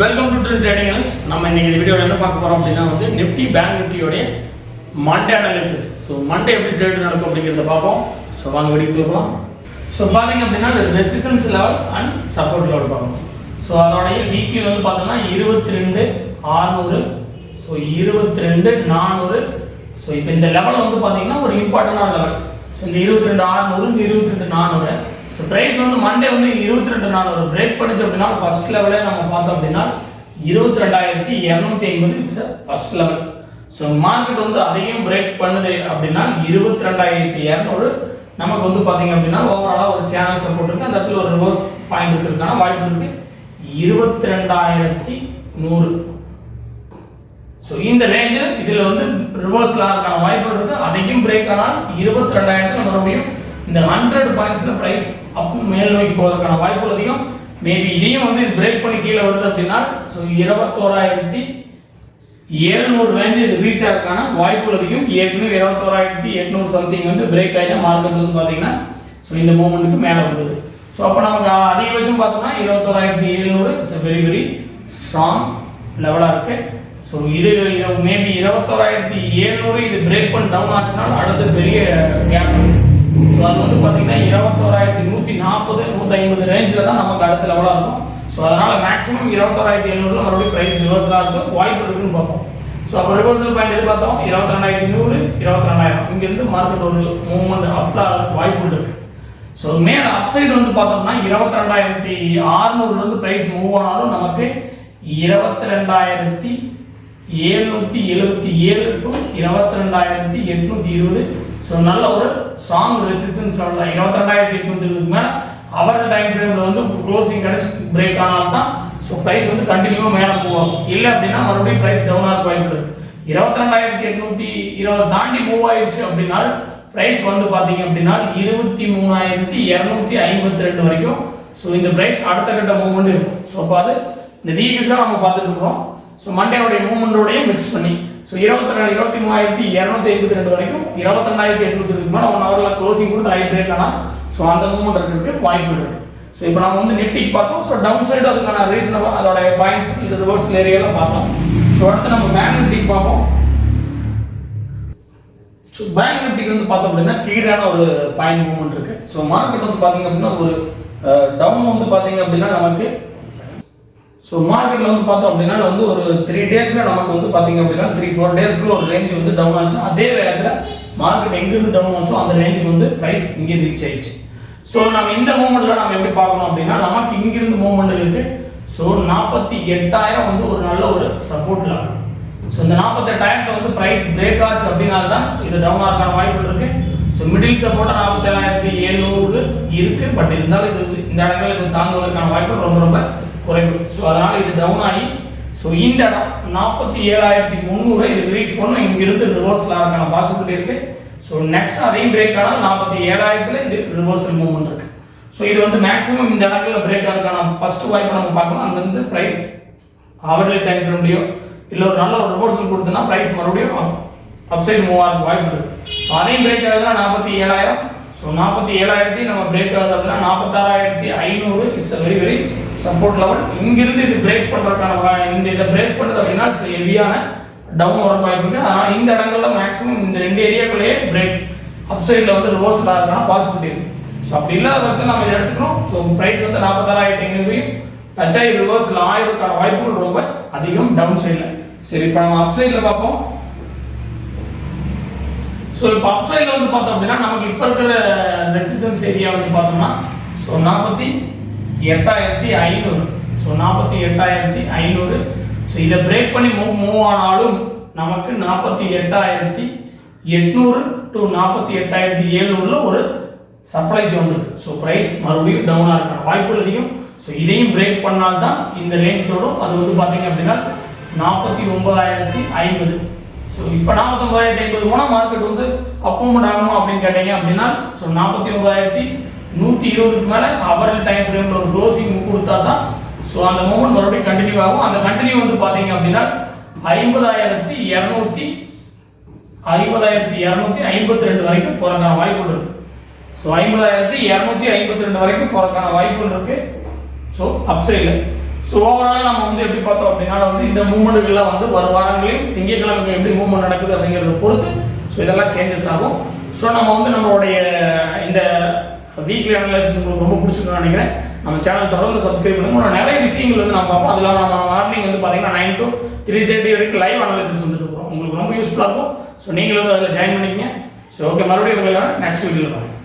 Welcome to trend tradings நம்ம இன்னைக்கு இந்த வீடியோவில் என்ன பார்க்க போகிறோம் அப்படின்னா வந்து நிஃப்டி பேங்க் நிஃப்டியோடைய மண்டே அனாலிசிஸ் ஸோ மண்டே எப்படி ட்ரேட் நடக்கும் அப்படிங்கிறத பார்ப்போம். ஸோ வாங்க வீடியோ போகலாம் ஸோ பார்த்தீங்க அப்படின்னா resistance level and support level பார்க்கணும் ஸோ அதோடைய வீக்லி வந்து பார்த்தோம்னா இருபத்தி ரெண்டு ஆறுநூறு. ஸோ இருபத்தி ரெண்டு நானூறு. ஸோ இப்போ இந்த லெவல் வந்து பார்த்தீங்கன்னா ஒரு இம்பார்ட்டண்டான லெவல் ஸோ இந்த இருபத்தி ரெண்டு ஆறுநூறு இந்த இருபத்தி ரெண்டு நானூறு. ஸோ ப்ரைஸ் வந்து மண்டே வந்து இருபத்தி ரெண்டு நானூறு பிரேக் பண்ணிச்சு அப்படின்னா ஃபர்ஸ்ட் லெவலே நம்ம பார்த்தோம் அப்படின்னா இருபத்தி ரெண்டாயிரத்தி இரநூத்தி ஐம்பது it's first level so market வந்து அதையும் பிரேக் பண்ணுது அப்படின்னா இருபத்தி ரெண்டாயிரத்தி இரநூறு நமக்கு வந்து பார்த்தீங்க அப்படின்னா ஓவராலாக ஒரு சேனல் சப்போர்ட் இருக்குது அந்த இடத்துல ஒரு ரிவர்ஸ் பாயிண்ட் இருக்கிறதுக்கான வாய்ப்பு இருக்குது இருபத்தி ரெண்டாயிரத்தி நூறு. ஸோ இந்த ரேஞ்சு இதில் வந்து ரிவர்ஸில் ஆகிறதுக்கான வாய்ப்பு இருக்குது அதையும் பிரேக் ஆனால் இருபத்தி ரெண்டாயிரத்தில் மறுபடியும் இந்த ஹண்ட்ரட் பாயிண்ட்ஸில் ப்ரைஸ் அப் மேல் நோக்கி போவதற்கான வாய்ப்பு அதிகம். மேபி இதையும் வந்து பிரேக் பண்ணி கீழே வருது அப்படின்னா ஸோ இருபத்தோராயிரத்தி ஏழ்நூறு ரேஞ்சு இது ரீச் ஆகிறதுக்கான வாய்ப்பு அதிகம். ஏற்கனவே இருபத்தோராயிரத்தி எட்நூறு சம்திங் வந்து பிரேக் ஆகிதான் மார்க்கெட் வந்து பார்த்தீங்கன்னா ஸோ இந்த மூமெண்ட்டுக்கு மேலே வந்தது. ஸோ அப்போ நமக்கு அதிகபட்சம் பார்த்தோம்னா இருபத்தோராயிரத்தி எழுநூறு இட்ஸ் வெரி வெரி ஸ்ட்ராங் லெவலாக இருக்கு. ஸோ இது மேபி இருபத்தோராயிரத்தி எழுநூறு இது பிரேக் பண்ணி டவுன் ஆச்சுனாலும் அடுத்த பெரிய கேப் ஸோ அது வந்து பார்த்தீங்கன்னா இருபத்தோராயிரத்தி நூற்றி நாற்பது நூற்றி ஐம்பது ரேஞ்சில் தான் நமக்கு அடுத்த லெவலாக இருக்கும். ஸோ அதனால் மேக்ஸிமம் இருபத்தோராயிரத்தி எழுநூறுல மறுபடியும் ப்ரைஸ் ரிவர்ஸலாக இருக்கும். வாய்ப்பு இருக்குன்னு பார்ப்போம். ஸோ அப்போ ரிவர்சல் பாயிண்ட் எது பார்த்தோம் இருபத்தி ரெண்டாயிரத்தி நூறு இருபத்தி ரெண்டாயிரம் இங்கேருந்து மார்க்கெட் ஒரு மூவ்மெண்ட் அப்டாக வாய்ப்பு இருக்கு. ஸோ மேல அப்சைடு வந்து பார்த்தோம்னா இருபத்தி ரெண்டாயிரத்தி ஆறுநூறுலேருந்து ப்ரைஸ் மூவ் ஆனாலும் நமக்கு இருபத்தி ரெண்டாயிரத்தி எழுநூற்றி எழுபத்தி ஏழு டு இருபத்தி ரெண்டாயிரத்தி எட்நூற்றி இருபது ஸோ நல்ல ஒரு ஸ்ட்ராங் ரெசிஸ்டன்ஸ் லெவலில் இருபத்தி ரெண்டாயிரத்தி எட்நூற்றி இருபதுக்கு மேலே அவர் டைம் ஃப்ரேமில் வந்து க்ளோசிங் கிடச்சி பிரேக் ஆனால் தான் ஸோ ப்ரைஸ் வந்து கண்டினியூவாக மேலே போகும். இல்லை அப்படின்னா மறுபடியும் ப்ரைஸ் டவுன் ஆக வாய்ப்பு இருக்கு இருபத்தி ரெண்டாயிரத்தி இருபது தாண்டி மூவ் ஆயிடுச்சு அப்படின்னா ப்ரைஸ் வந்து பார்த்தீங்க அப்படின்னா இருபத்தி மூணாயிரத்தி இரநூத்தி ஐம்பத்தி ரெண்டு வரைக்கும். ஸோ இந்த ப்ரைஸ் அடுத்த கட்ட மூவ்மெண்ட் இருக்கும். ஸோ அப்போ அது இந்த வீக்குக்கு நம்ம பார்த்துட்டு இருக்கோம் ஸோ மண்டேவுடைய மூவ்மெண்டோடய மிக்ஸ் பண்ணி ஸோ இருபத்தி ரெண்டு இருபத்தி மூவாயிரத்தி இரநூத்தி ஐம்பத்தி ரெண்டு வரைக்கும் இருபத்தி ரெண்டாயிரத்தி எட்நூத்தி மேலே ஒன் ஹவரில் க்ளோசிங் கொடுத்து ஹை பிரேக் ஆனால் ஸோ அந்த மூவ்மெண்ட் இருக்கிறதுக்கு வாய்ப்பு இருக்கு. ஸோ இப்போ நம்ம வந்து நெட்டிக்கு பார்த்தோம். ஸோ டவுன் சைடு அதுக்கான ரீசனபிள் அதோட பாயிண்ட்ஸ் இந்த ரிவர்ஸ் ஏரியாவில் பார்த்தோம். ஸோ அடுத்து நம்ம பேங்க் நிஃப்டிக்கு பார்ப்போம். ஸோ பேங்க் நிஃப்டிக்கு வந்து பார்த்தோம் அப்படின்னா கிளியரான ஒரு பாயிண்ட் மூவ்மெண்ட் இருக்கு. ஸோ மார்க்கெட் வந்து பார்த்தீங்க அப்படின்னா ஒரு டவுன் வந்து பார்த்தீங்க அப்படின்னா நமக்கு ஸோ மார்க்கெட்டில் வந்து பார்த்தோம் அப்படின்னா வந்து ஒரு த்ரீ டேஸில் நமக்கு வந்து பார்த்தீங்க அப்படின்னா த்ரீ ஃபோர் டேஸ்க்குள்ள ஒரு ரேஞ்ச் வந்து டவுன் ஆச்சு. அதே வேகத்தில் மார்க்கெட் எங்கிருந்து டவுன் ஆச்சோ அந்த ரேஞ்சுக்கு வந்து ப்ரைஸ் இங்கே ரீச் ஆயிடுச்சு. ஸோ நம்ம இந்த மூமெண்ட்டில் நம்ம எப்படி பார்க்கணும் அப்படின்னா நமக்கு இங்கிருந்து மூமெண்ட் இருக்கு ஸோ நாற்பத்தி எட்டாயிரம் வந்து ஒரு நல்ல ஒரு சப்போர்ட் லெவல் ஸோ இந்த நாற்பத்தெட்டாயிரத்தை வந்து ப்ரைஸ் பிரேக் ஆச்சு அப்படின்னால தான் இது டவுன் ஆகிறதுக்கான வாய்ப்பு இருக்கு. ஸோ மிடில் சப்போர்ட்டாக நாற்பத்தேழாயிரத்தி எழுநூறு இருக்கு. பட் இருந்தாலும் இது இந்த இடங்களில் இது தாங்குவதற்கான வாய்ப்பு ரொம்ப ரொம்ப குறைவு. ஸோ அதனால் இது டவுன் ஆகி ஸோ இந்த இடம் நாற்பத்தி ஏழாயிரத்தி முந்நூறு இது ரீச் பண்ணும் இங்கிருந்து ரிவர்ஸில் ஆகிறதுக்கான பாசிபிலிட்டி இருக்குது ஸோ நெக்ஸ்ட் அதையும் பிரேக் ஆனால் நாற்பத்தி ஏழாயிரத்தில் இது ரிவர்சல் மூவ்மெண்ட் இருக்குது ஸோ இது வந்து மேக்ஸிமம் இந்த இடத்துல பிரேக் ஆகிறதுக்கான ஃபர்ஸ்ட் வாய்ப்பு நம்ம பார்க்கணும். அங்கேருந்து ப்ரைஸ் அவர்லி டைம் முடியோ இல்லை ஒரு நல்ல ஒரு ரிவர்சல் கொடுத்தனா ப்ரைஸ் மறுபடியும் அப்சைட் மூவ் ஆக வாய்ப்பு இருக்குது ஸோ அதையும் பிரேக் ஆகுதுன்னா நாற்பத்தி ஏழாயிரம். ஸோ நாற்பத்தி ஏழாயிரத்தி நம்ம பிரேக் ஆகுது அப்படின்னா நாற்பத்தாறாயிரத்தி ஐநூறு it's a very very support level இங்கிருந்து இது பிரேக் பண்ணுறதுக்கான இந்த இதை பிரேக் பண்ணுறது அப்படின்னா இட்ஸ் ஹெவியான டவுன் வர வாய்ப்பு இருக்குது ஆனால் இந்த இடங்கள்ல மேக்ஸிமம் இந்த ரெண்டு ஏரியாக்குள்ளேயே பிரேக் அப்சைடில் வந்து ரிவர்ஸில் ஆகிறதுக்கான பாசிபிலிட்டி இருக்குது ஸோ அப்படி இல்லாத பட்சத்தில் நம்ம இதை எடுத்துக்கணும். ஸோ ப்ரைஸ் வந்து நாற்பத்தாறாயிரத்தி ஐநூறு டச் ஆகி ரிவர்ஸில் ஆயிரக்கான வாய்ப்புகள் ரொம்ப அதிகம் டவுன் சைடில் சரி இப்போ நம்ம அப்சைடில் பார்ப்போம். ஸோ இப்போ அப்சைடில் வந்து பார்த்தோம் அப்படின்னா நமக்கு இப்போ இருக்கிற ரெசிஸ்டன்ஸ் ஏரியா வந்து பார்த்தோம்னா ஸோ நாற்பத்தி எட்டாயிரத்தி ஐநூறு. ஸோ நாற்பத்தி எட்டாயிரத்தி ஐநூறு. ஸோ இதை பிரேக் பண்ணி மூவ் மூவ் ஆனாலும் நமக்கு நாற்பத்தி எட்டாயிரத்தி எட்நூறு டு நாற்பத்தி எட்டாயிரத்தி ஏழ்நூறில் ஒரு சப்ளை ஜோன் இருக்குது ஸோ ப்ரைஸ் மறுபடியும் டவுனாக இருக்கான வாய்ப்புகள் அதிகம். ஸோ இதையும் பிரேக் பண்ணால் தான் இந்த ரேஞ்ச் தோடும் அது வந்து பார்த்தீங்க அப்படின்னா நாற்பத்தி ஒன்பதாயிரத்தி ஐம்பது ஸோ இப்போ நாற்பத்தொம்பதாயிரத்தி ஐம்பது போனால் மார்க்கெட் வந்து அப்பவும் ஆகணும் அப்படின்னு கேட்டீங்க அப்படின்னா ஸோ நாற்பத்தி ஒன்பதாயிரத்தி நூற்றி இருபதுக்கு மேலே அவர் டைம் ஃப்ரேமில் ஒரு க்ளோசிங் கொடுத்தா தான் ஸோ அந்த மூமெண்ட் மறுபடியும் கண்டினியூ ஆகும். அந்த கண்டினியூ வந்து பார்த்தீங்க அப்படின்னா ஐம்பதாயிரத்தி இரநூத்தி ஐம்பதாயிரத்தி இரநூத்தி ஐம்பத்தி ரெண்டு வரைக்கும் போகிறக்கான வாய்ப்புகள் இருக்குது ஸோ ஐம்பதாயிரத்தி இரநூத்தி ஐம்பத்தி ரெண்டு வரைக்கும் போகிறக்கான வாய்ப்புகள் இருக்குது ஸோ அப்சைடில் ஸோ ஓவரால் நம்ம வந்து எப்படி பார்த்தோம் அப்படின்னா வந்து இந்த மூமெண்ட்டுகள்லாம் வந்து வரும் வாரங்களையும் திங்கட்கிழமை எப்படி மூமெண்ட் நடக்குது அப்படிங்கிறத பொறுத்து ஸோ இதெல்லாம் சேஞ்சஸ் ஆகும். ஸோ நம்ம வந்து நம்மளுடைய இந்த வீக்லி அனலைசிஸ் உங்களுக்கு ரொம்ப பிடிச்சிருக்குன்னு நினைக்கிறேன். நம்ம சேனல் தொடர்ந்து சப்ஸ்கிரைப் பண்ணுங்க. நிறைய விஷயங்கள் வந்து நம்ம பார்ப்போம். அதில் நம்ம மார்னிங் வந்து பார்த்தீங்கன்னா நைன் டு த்ரீ தேர்ட்டி வரைக்கும் லைவ் அனலைசிஸ் வந்துட்டு இருக்கிறோம் உங்களுக்கு ரொம்ப யூஸ்ஃபுல்லாக இருக்கும். ஸோ நீங்களும் அதில் ஜாயின் பண்ணிக்கங்க. ஸோ ஓகே மறுபடியும் உங்களுக்கு நெக்ஸ்ட் வீடியோவில் பார்க்கலாம்.